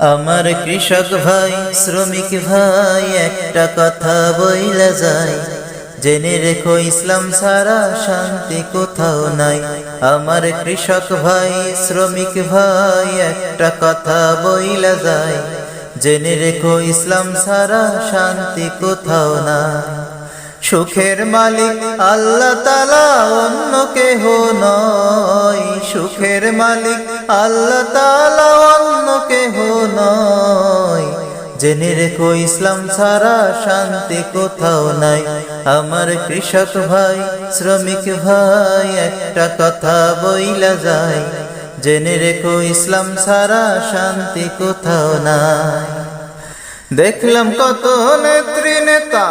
আমার কৃষক ভাই, শ্রমিক ভাই, একটা কথা বইলা যায়। জেনে রেখো, ইসলাম ছাড়া শান্তি কোথাও নাই। আমার কৃষক ভাই, শ্রমিক ভাই, একটা কথা বইলা যায়। জেনে রেখো, ইসলাম ছাড়া শান্তি কোথাও নাই। সুখের মালিক আল্লাহ তালা অন্য কেহ নয়। সুখের মালিক আল্লাহ তালা কেহ নয়। জেনে রেখো, ইসলাম ছাড়া শান্তি কোথাও নাই। আমার কৃষক ভাই, শ্রমিক ভাই, একটা কথা বইলা যায়। জেনে রেখো, ইসলাম ছাড়া শান্তি কোথাও নাই। দেখলাম কত নেত্রী নেতা,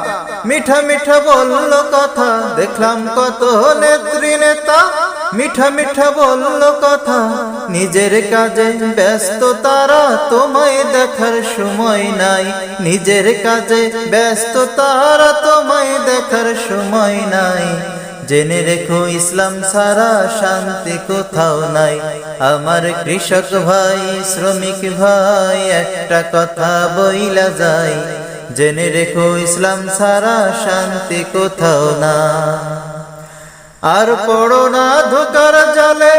মিঠা মিঠা বলল কথা। দেখলাম কত নেত্রী নেতা মিঠা মিঠা বলল কথা, নিজের কাজে ব্যস্ত তারা তোমায় দেখার সময় নাই। নিজের কাজে ব্যস্ত তারা তোমায় দেখার সময় নাই। জেনে রেখো, ইসলাম সারা শান্তি কোথাও নাই। আমার কৃষক ভাই, শ্রমিক ভাই, একটা কথা বইলা যায়। জেনে রেখো, ইসলাম সারা শান্তি কোথাও না। আর পড়ো না ধোকার জালে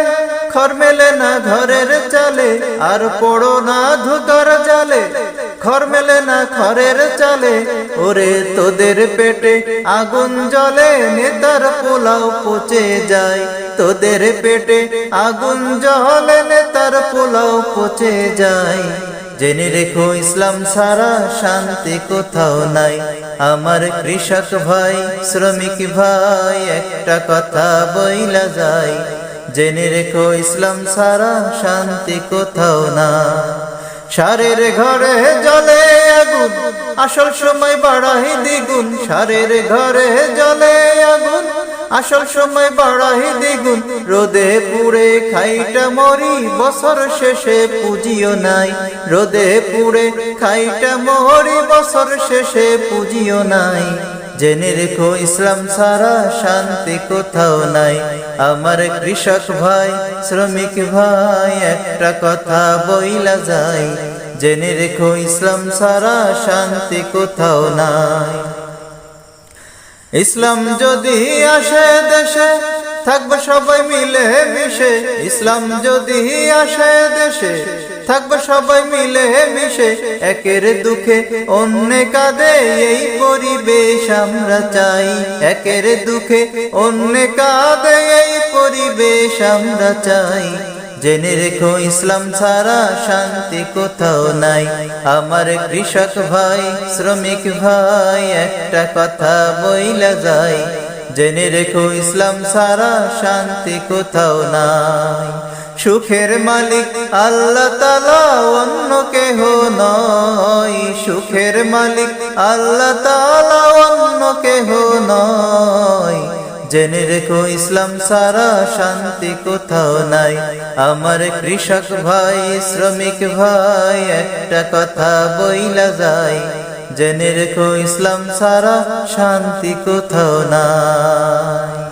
খর মেলে না ঘরের চালে। আর পড়ো না ধোকার জালে খর মেলে না খরের চালে। ওরে তোদের পেটে আগুন জ্বলে, নেতার পোলাও পচে যায়। তোদের পেটে আগুন জ্বলে, নেতার পোলাও পচে যায়। জেনে রেখো, ইসলাম ছাড়া শান্তি কোথাও নাই। আমার কৃষক ভাই, শ্রমিক ভাই, একটা কথা বইলা যায়। জেনে রেখো, ইসলাম ছাড়া শান্তি কোথাও না। সারের ঘরে জলে আগুন, আসল সময় বাড়াই দ্বিগুণ। সারের ঘরে জলে আগুন, আসল সময় বাড়াই দ্বিগুণ। রোদে পুড়ে খাইটা মরি বছর শেষে পুজিও নাই। রোদে পুড়ে খাইটা মরি বছর শেষে পুজিও নাই। জেনে রেখো ইসলাম ছাড়া শান্তি কোথাও নাই। আমার কৃষক ভাই, শ্রমিক ভাই, একটা কথা বইলা যায়। জেনে রেখো ইসলাম ছাড়া শান্তি কোথাও নাই। ইসলাম যদি আসে দেশে থাকবে সবাই মিলে মিশে। ইসলাম যদি আসে দেশে, থাকবে সবাই মিলে মিশে। একের দুঃখে অন্য কাঁদে, এই পরিবেশ আমরা চাই। একের দুঃখে অন্য কাঁদে, এই পরিবেশ আমরা চাই। জেনে রেখো, ইসলাম ছাড়া শান্তি কোথাও নাই। আমার কৃষক ভাই, শ্রমিক ভাই, একটা কথা বইলা যায়। জেনে রেখো ইসলাম ছাড়া শান্তি কোথাও নাই। সুখের মালিক আল্লাহ তালা অন্য কেহ নয়। সুখের মালিক আল্লাহ তালা অন্য কেহ নয়। জেনে রেখো ইসলাম সারা শান্তি কোথাও নাই। আমার কৃষক ভাই, শ্রমিক ভাই, একটা কথা বইলা যায়। জেনে রেখো ইসলাম সারা শান্তি কোথাও নাই।